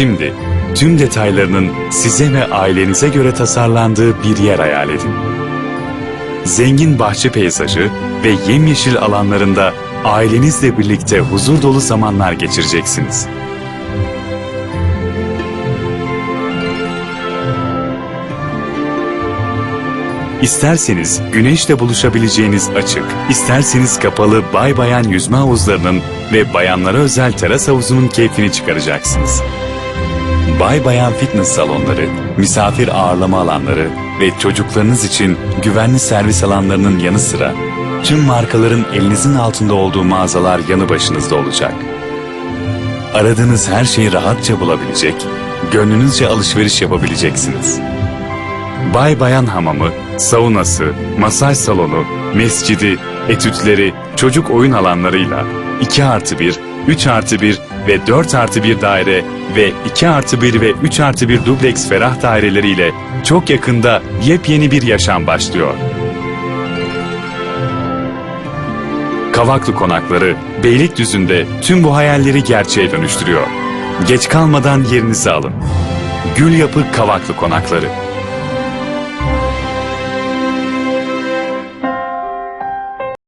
Şimdi tüm detaylarının size ve ailenize göre tasarlandığı bir yer hayal edin. Zengin bahçe peyzajı ve yemyeşil alanlarında ailenizle birlikte huzur dolu zamanlar geçireceksiniz. İsterseniz güneşle buluşabileceğiniz açık, isterseniz kapalı bay bayan yüzme havuzlarının ve bayanlara özel teras havuzunun keyfini çıkaracaksınız. Bay bayan fitness salonları, misafir ağırlama alanları ve çocuklarınız için güvenli servis alanlarının yanı sıra tüm markaların elinizin altında olduğu mağazalar yanı başınızda olacak. Aradığınız her şeyi rahatça bulabilecek, gönlünüzce alışveriş yapabileceksiniz. Bay Bayan Hamamı, saunası, masaj salonu, mescidi, etütleri, çocuk oyun alanlarıyla 2 artı 1, 3 artı 1 ve 4 artı 1 daire ve 2 artı 1 ve 3 artı 1 dubleks ferah daireleriyle çok yakında yepyeni bir yaşam başlıyor. Kavaklı Konakları, Beylikdüzü'nde tüm bu hayalleri gerçeğe dönüştürüyor. Geç kalmadan yerinizi alın. Gül Yapı Kavaklı Konakları